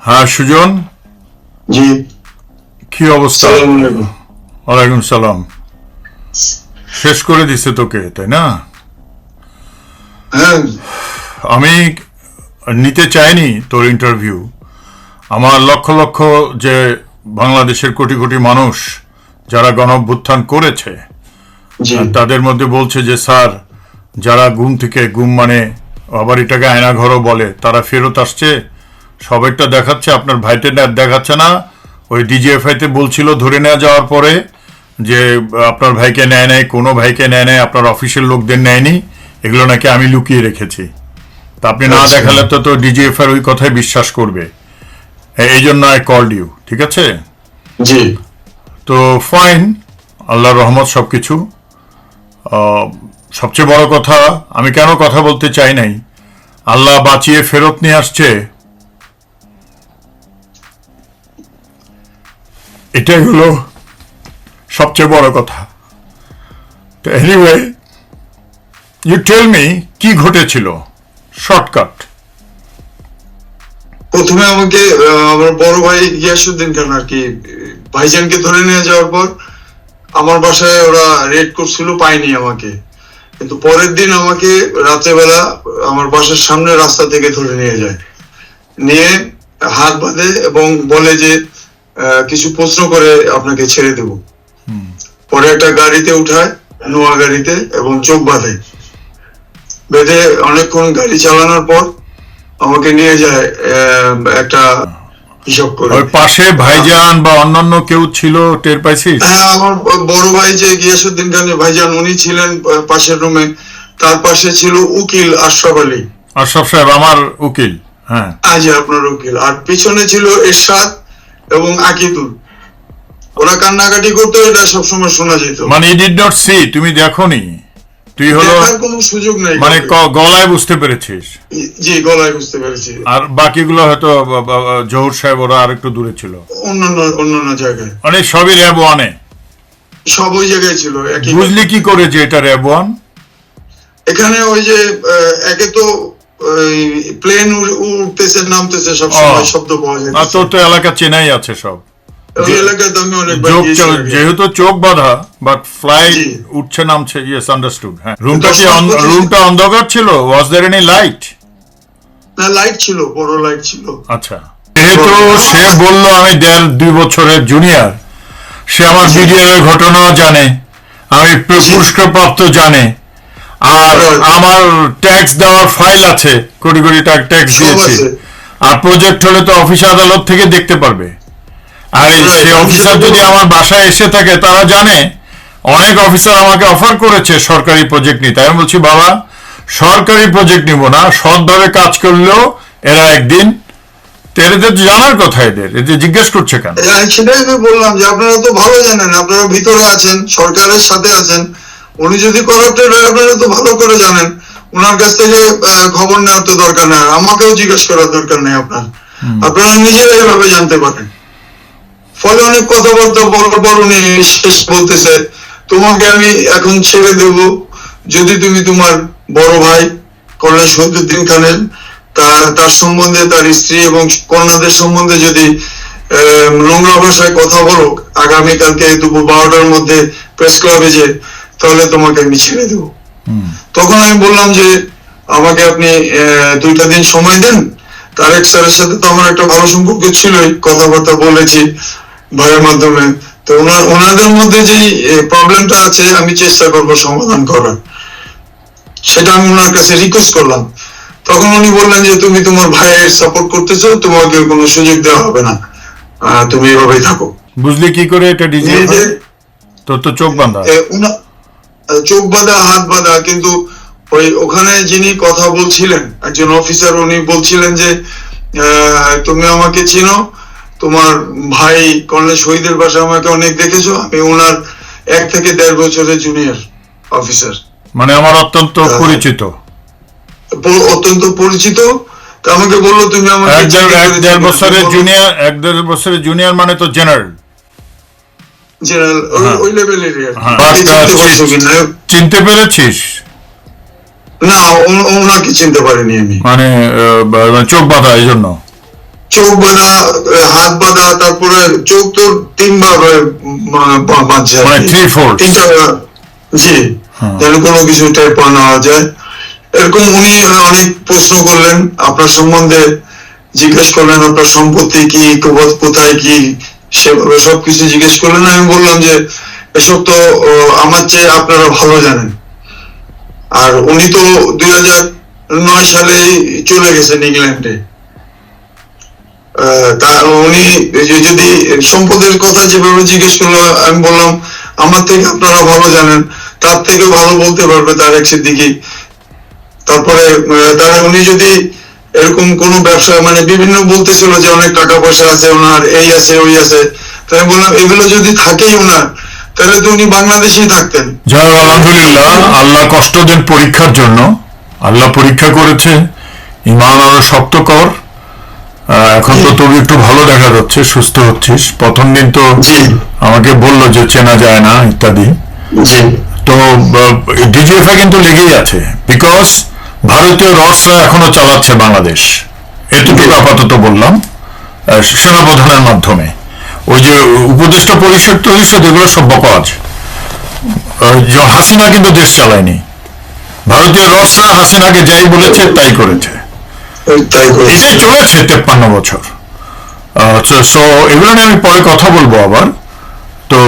হ্যাঁ সুজন? জি। কি অবস্থা? ওয়ালাইকুম সালাম। শেষ করে দিছে তোকে তাই না? হ্যাঁ। আমি নিতে চাইনি তোর ইন্টারভিউ আমার লক্ষ লক্ষ যে বাংলাদেশের কোটি কোটি মানুষ যারা গণ অভ্যুত্থান করেছে তাদের মধ্যে বলছে যে স্যার যারা ঘুম থেকে ঘুম মানে আবার এটাকে আয়না ঘরও বলে তারা ফেরত আসছে সবাইটা দেখাচ্ছে আপনার ভাইটে না- দেখাচ্ছে না। ওই ডিজিএফআইতে বলছিল ধরে নেওয়া যাওয়ার পরে যে আপনার ভাইকে নেয় নেয় কোনো ভাইকে নেয় নেয় আপনার অফিসের লোকদের নেয়নি এগুলো নাকি আমি লুকিয়ে রেখেছি। তা আপনি না আচ্ছা। দেখালে তো তো ডিজিএফআই ওই কথাই বিশ্বাস করবে। এই জন্য আই কল্ড ইউ ঠিক আছে? জি। তো ফাইন আল্লাহর রহমত সব কিছু সবচেয়ে বড় কথা আমি কেন কথা বলতে চাই নাই? আল্লাহ বাঁচিয়ে ফেরত নিয়ে আসছে এটাই হলো সবচেয়ে বড় কথা। তো এনিওয়ে ইউ টেল মি কি ঘটেছিল? শর্টকাট প্রথমে আমাকে আমার বড় ভাই গিয়াসুদ্দিন খান আর কি, ভাইজানকে ধরে নিয়ে যাওয়ার পর আমার বাসায় ওরা রেড করছিল, পায়নি আমাকে। কিন্তু পরের দিন আমাকে রাত্রেবেলা আমার বাসার সামনে রাস্তা থেকে ধরে নিয়ে যায়। নিয়ে হাত বাঁধে এবং বলে যে কিছু প্রশ্ন করে আপনাকে ছেড়ে দেব। পরে একটা গাড়িতে উঠায় নোয়া গাড়িতে এবং চোখ বাঁধে। বেঁধে অনেকক্ষণ গাড়ি চালানোর পর আমাকে নিয়ে যায় একটা হিসাব করে ওই পাশে ভাইজান বা অন্যান্য কেউ ছিল টের পাইছিস? হ্যাঁ আমার বড় ভাই যে গিয়াসুদ্দিন খানের ভাইজান উনি ছিলেন পাশের রুমে। তার পাশে ছিল উকিল আশরাফ আলী। আশরাফ সাহেব আমার উকিল হ্যাঁ। আজ আপনার উকিল। আর পিছনে ছিল এরশাদ এবং আকিদুল ওরা কান্নাকাটি করতো এটা সবসময় শোনা যেত। মানে ডিড নট সি তুমি দেখোনি। তুই হলো কোনো সুযোগ নেই মানে গলায় বুঝতে পেরেছিস। জি গলায় বুঝতে পেরেছি। আর বাকিগুলো হয়তো জহুর সাহেব ওরা আরেকটু দূরে ছিল। অন্যান্য অন্যান্য জায়গায়। মানে সবই র্যাব ওয়ানে? সব ওই জায়গায় ছিল একই বুঝলি কি করে যে এটা র্যাব ওয়ান? এখানে ওই যে একে তো প্লেন উঠতেছে নামতেছে সব সময়। শব্দ পাওয়া যায়। আর তোর তো এলাকা চেনাই আছে সব। যেহেতু চোখ বাঁধা বাট ফ্লাইট উঠছে নামছে ইয়েস আন্ডারস্টুড হ্যাঁ। রুমটা কি রুমটা অন্ধকার ছিল? ওয়াজ দের এনি লাইট না লাইট ছিল বড় লাইট ছিল। আচ্ছা। যেহেতু সে বলল আমি দেড় দুই বছরের জুনিয়র সে আমার বিডিআর ঘটনাও জানে। আমি পুরস্কারপ্রাপ্ত জানে। আর আমার ট্যাক্স দেওয়ার ফাইল আছে কোটি কোটি টাকা ট্যাক্স দিয়েছি। আর প্রজেক্ট হলে তো অফিস আদালত থেকে দেখতে পারবে। আর এই- Right, সে আমি অফিসার যদি আমার বাসায় এসে থাকে তারা জানে অনেক অফিসার আমাকে অফার করেছে সরকারি প্রজেক্ট নিতে। আমি বলছি বাবা সরকারি প্রজেক্ট নিব না সৎভাবে কাজ করলেও এরা একদিন এদের তো জানার কথা এদের। এদের জিজ্ঞেস করছে কেন? হ্যাঁ, সেটাই আমি বললাম যে আপনারা তো ভালো জানেন আপনারা ভিতরে আছেন সরকারের সাথে আছেন। উনি যদি করাপ্টেড হয় আপনারা তো ভালো করে জানেন। ওনার কাছ থেকে খবর নেওয়ার তো দরকার নেই। আমাকেও জিজ্ঞেস করার দরকার নেই আপনার। আপনারা নিজেরাই এভাবে জানতে পারেন। ফলে অনেক কথাবার্তা বলার পর উনি শেষ বলতেছে তোমাকে আমি এখন ছেড়ে দেব। যদি তুমি তোমার বড় ভাই কর্নেল শহীদুদ্দিন খানের তার তার সম্বন্ধে তার স্ত্রী এবং কন্যাদের সম্বন্ধে যদি আহ, নোংরা ভাষায় কথা বলো আগামীকালকে দুপুর বারোটার মধ্যে প্রেস ক্লাবে যে তাহলে তোমাকে আমি ছেড়ে দেবো। তখন আমি বললাম যে আমাকে আপনি দুইটা দিন সময় দেন। তারেক স্যারের সাথে তো আমার একটা ভালো সম্পর্ক ছিলই কথাবার্তা বলেছি ভাইয়ের মাধ্যমে। তো ওনাদের মধ্যে যে প্রবলেমটা আছে আমি চেষ্টা করব সমাধান করার। সেটা আমি ওনার কাছে রিকোয়েস্ট করলাম। তখন উনি বললেন যে তুমি তোমার ভাইয়ের সাপোর্ট করতেছো তোমাকে কোনো সুযোগ দেওয়া হবে না। তুমি এভাবেই থাকো। বুঝলি কি করে এটা ডিজি এই যে তোর তো চোখ বাঁধা। চোখ বাঁধা হাত বাঁধা কিন্তু ওই ওখানে যিনি কথা বলছিলেন একজন অফিসার উনি বলছিলেন যে তুমি আমাকে চিনো তোমার ভাই কর্নেল শহীদের বাসা আমাকে অনেক দেখেছ আমি ওনার এক থেকে দেড় বছরের জুনিয়র অফিসার মানে আমার অত্যন্ত। পরিচিত। অত্যন্ত পরিচিত। আমাকে বলল তুমি আমার এক দেড় বছরের জুনিয়র এক দেড় বছরের জুনিয়র মানে তো জেনারেল জেনারেল ওই- হ্যাঁ। লেভেলেরই। হ্যাঁ। চিনতে পেরেছিস। না ওনাকে চিনতে পারিনি আমি। মানে চোখ বাঁধা এই জন্য? চোখ বাঁধা হাত বাঁধা তারপরে চোখ তো তিনবার হয়ে, বাঁধছে মানে তিনটা জি। যেন কোনো কিছু টের পাওয়া নেওয়া যায়। এরকম উনি অনেক প্রশ্ন করলেন আপনার সম্বন্ধে জিজ্ঞেস করলেন আপনার সম্পত্তি কি কোথায় কি সেভাবে সবকিছু জিজ্ঞেস করলেন, আমি বললাম যে, এসব তো আমার চেয়ে আপনারা ভালো জানেন। আর উনি তো দুই হাজার নয় সালে চলে গেছেন ইংল্যান্ডে। তা উনি যদি সম্পদের কথা যেভাবে জিজ্ঞেস করল, আমি বললাম, আমার থেকে আপনারা ভালো জানেন। তার থেকে ভালো বলতে পারবে তার এক সিদ্দিকি। তারপরে তারা উনি যদি এরকম কোন ব্যবসা মানে বিভিন্ন বলতেছিল যে অনেক টাকা পয়সা আছে ওনার এই আছে ওই আছে। তাই বললাম এগুলো যদি থাকেই ওনার তাহলে তো উনি বাংলাদেশেই থাকতেন। যাই আলহামদুলিল্লাহ আল্লাহ কষ্ট দেন পরীক্ষার জন্য। আল্লাহ পরীক্ষা করেছে ইমান আরও শক্ত কর। এখন তো তোর একটু ভালো দেখা যাচ্ছে সুস্থ হচ্ছিস। প্রথম দিন তো। আমাকে বলল যে চেনা যায় না ইত্যাদি। তো ডিজিএফআই কিন্তু লেগেই আছে বিকজ ভারতীয় রসরা এখনও চালাচ্ছে বাংলাদেশ। এতটুকু আপাতত বললাম। সেনাপ্রধানের মাধ্যমে। ওই যে উপদেষ্টা পরিষদ টরিষদ এগুলো সব বকওয়াজ। হাসিনা কিন্তু দেশ চালায়নি। ভারতীয় রসরা হাসিনাকে যাই বলেছে তাই করেছে। এটাই চলেছে তেপ্পান্ন বছর। সো এগুলো নিয়ে আমি পরে কথা বলব আবার। তো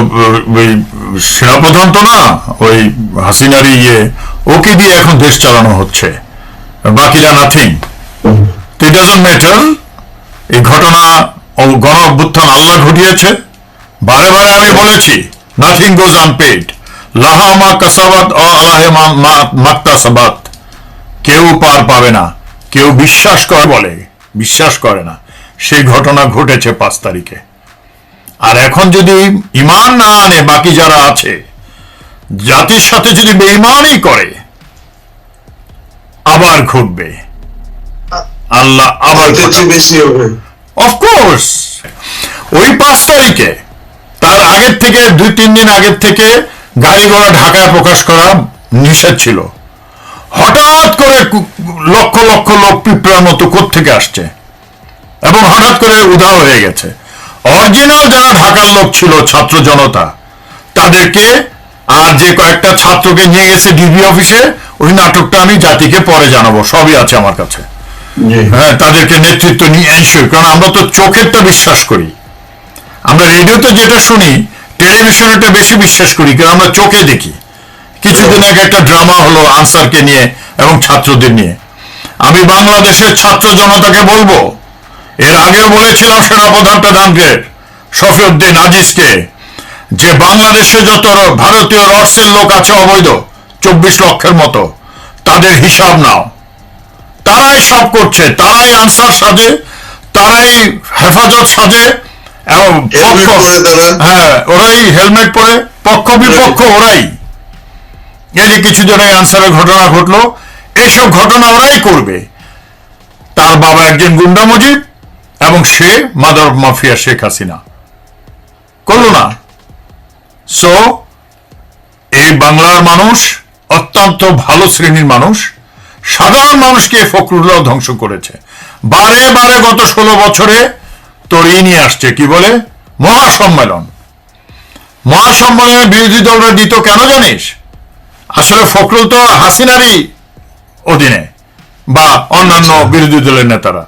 ওই সেনাপ্রধান তো না ওই হাসিনার ইয়ে ওকে দিয়ে এখন দেশ চালানো হচ্ছে। বাকিরা নাথিং ইট ডাজন্ট ম্যাটার এই ঘটনা গণ অভ্যুত্থান আল্লাহ ঘটিয়েছে। বারে বারে আমি বলেছি নাথিং গোজ আনপেড লাহা মা কাসাবাত কেউ পার পাবে না। কেউ বিশ্বাস করে বলে, বিশ্বাস করে না। সেই ঘটনা ঘটেছে পাঁচ তারিখে। আর এখন যদি ইমান না আনে বাকি যারা আছে, জাতির সাথে যদি বেইমানই করে আবার ঘটবে। আল্লাহ আবার বেশি হবে। অফকোর্স ওই পাঁচ তারিখে তার আগের থেকে দুই তিন দিন আগের থেকে গাড়ি ঘোড়া ঢাকায় প্রকাশ করা নিষেধ ছিল। হঠাৎ করে লক্ষ লক্ষ লোক পিঁপড়ার মতো থেকে আসছে। এবং হঠাৎ করে উধাও হয়ে গেছে। অরিজিনাল যারা ঢাকার লোক ছিল ছাত্র জনতা তাদেরকে আর যে কয়েকটা ছাত্রকে নিয়ে গেছে ডিবি অফিসে ওই নাটকটা আমি জাতিকে পরে জানাব সবই আছে আমার কাছে। হ্যাঁ তাদেরকে নেতৃত্ব নিয়ে এনশিওর কারণ আমরা তো চোখেরটা বিশ্বাস করি। আমরা রেডিওতে যেটা শুনি টেলিভিশনেটা বেশি বিশ্বাস করি কারণ আমরা চোখে দেখি। কিছুদিন আগে একটা ড্রামা হলো আনসারকে নিয়ে এবং ছাত্রদের নিয়ে। আমি বাংলাদেশের ছাত্র জনতাকে বলব এর আগেও বলেছিলাম সেনাপ্রধান প্রধানকে শফিউদ্দিন আজিজকে যে বাংলাদেশে যত ভারতীয় রসের লোক আছে অবৈধ চব্বিশ লক্ষের মতো। তাদের হিসাব নাও। তারাই সব করছে তারাই আনসার সাজে তারাই হেফাজত সাজে এবং হ্যাঁ ওরাই হেলমেট পরে পক্ষ বিপক্ষ ওরাই। এই যে কিছুদিন আগে আনসারের ঘটনা ঘটলো এইসব ঘটনা ওরাই করবে। তার বাবা একজন গুন্ডা মজিদ এবং সে মাদার মাফিয়া শেখ হাসিনা। করল না। সো এই বাংলার মানুষ অত্যন্ত ভালো শ্রেণির মানুষ। সাধারণ মানুষকে ফখরুল্লাহ ধ্বংস করেছে। বারে বারে গত ষোলো বছরে তোর ই নিয়ে আসছে কি বলে? মহাসম্মেলন। মহাসম্মেলনে বিরোধী দলরা দিত কেন জানিস? আসলে ফখরুল তো হাসিনারই অধীনে বা অন্যান্য বিরোধী দলের নেতারা।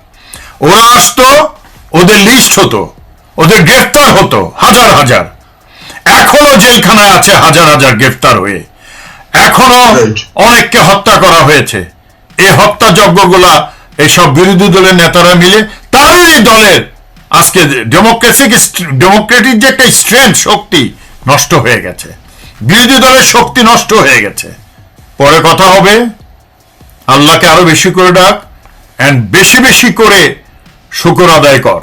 ওরা আসতো ওদের লিস্ট হতো ওদের গ্রেফতার হতো হাজার হাজার। এখনও জেলখানায় আছে হাজার হাজার গ্রেফতার হয়ে। এখনও অনেককে হত্যা করা হয়েছে। এই হত্যা যজ্ঞগুলা এইসব বিরোধী দলের নেতারা মিলে তারই দলের আজকে ডেমোক্রেসিক ডেমোক্রেটিক যে একটা স্ট্রেংথ শক্তি নষ্ট হয়ে গেছে। বিরোধী দলের শক্তি নষ্ট হয়ে গেছে। পরে কথা হবে আল্লাহকে আরও বেশি করে ডাক এন্ড বেশি বেশি করে শুকর আদায় কর।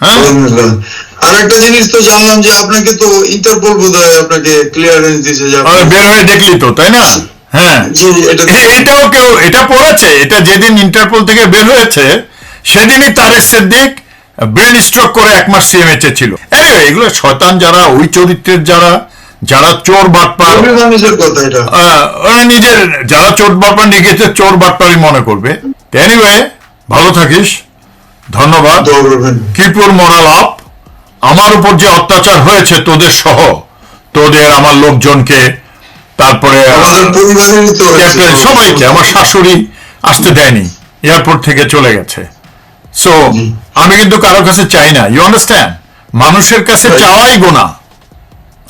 হ্যাঁ? আলহামদুলিল্লাহ। আর একটা জিনিস তো জানলাম যে আপনাকে তো ইন্টারপোল বোধহয় আপনাকে ক্লিয়ারেন্স দিয়েছে যে বের হয়ে দেখলি তো তাই না? হ্যাঁ। এটাও কেউ এটা পড়েছে এটা যেদিন ইন্টারপোল থেকে বের হয়েছে সেদিনই তারেক সিদ্দিক ব্রেন স্ট্রোক করে এক মাস সিএমএচে ছিল। Anyway, এগুলো শয়তান যারা ওই চরিত্রের যারা যারা চোর বাটপার ওরা নিজের যারা চোর বাটপার নিজেকে চোর বাটপারই মনে করবে। এনিওয়ে ভালো থাকিস ধন্যবাদ। কিপুর মোরাল আপ আমার উপর যে অত্যাচার হয়েছে তোদের সহ তোদের আমার লোকজনকে তারপরে সবাইকে আমার শাশুড়ি আসতে দেয়নি এয়ারপোর্ট থেকে চলে গেছে। সো আমি কিন্তু কারোর কাছে চাই না ইউ আন্ডারস্ট্যান্ড মানুষের কাছে চাওয়াই গোনা।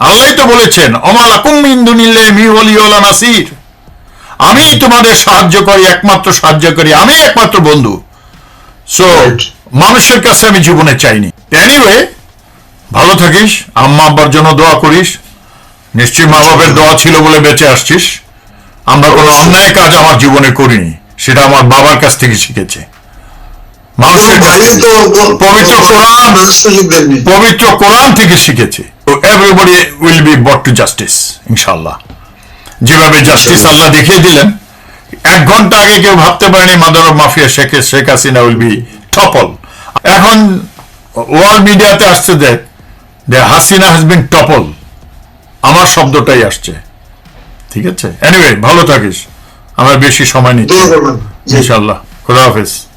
আল্লাহ তো বলেছেন অমালাকুম ইন্দুনিল্লে মি ওলিওলা নাসির। আমি তোমাদের সাহায্য করি একমাত্র সাহায্য করি আমি একমাত্র বন্ধু। সো মানুষের কাছে আমি জীবনে চাইনি। এনিওয়ে ভালো থাকিস আম্মা আব্বার জন্য দোয়া করিস। নিশ্চয়ই মা বাবার দোয়া ছিল বলে বেঁচে আসছিস। আমরা কোনো অন্যায় কাজ আমার জীবনে করিনি সেটা আমার বাবার কাছ থেকে শিখেছে। পবিত্র কোরআন পবিত্র কোরআন থেকে শিখেছে। Everybody will be brought to justice ইনশাল্লাহ যেভাবে জাস্টিস আল্লাহ দেখিয়ে দিলেন এক ঘণ্টা আগে কেউ ভাবতে পারেনি mother mafia Sheikh Sheikh Hasina will be topple এখন ওয়ার্ল্ড মিডিয়াতে আসছে যে যে হাসিনা হ্যাজ বিন টপল আমার শব্দটাই আসছে। ঠিক আছে? এনিওয়ে ভালো থাকিস। আমার বেশি সময় নিচ্ছি। দোয়া। ইনশাল্লাহ খুদা হাফেজ।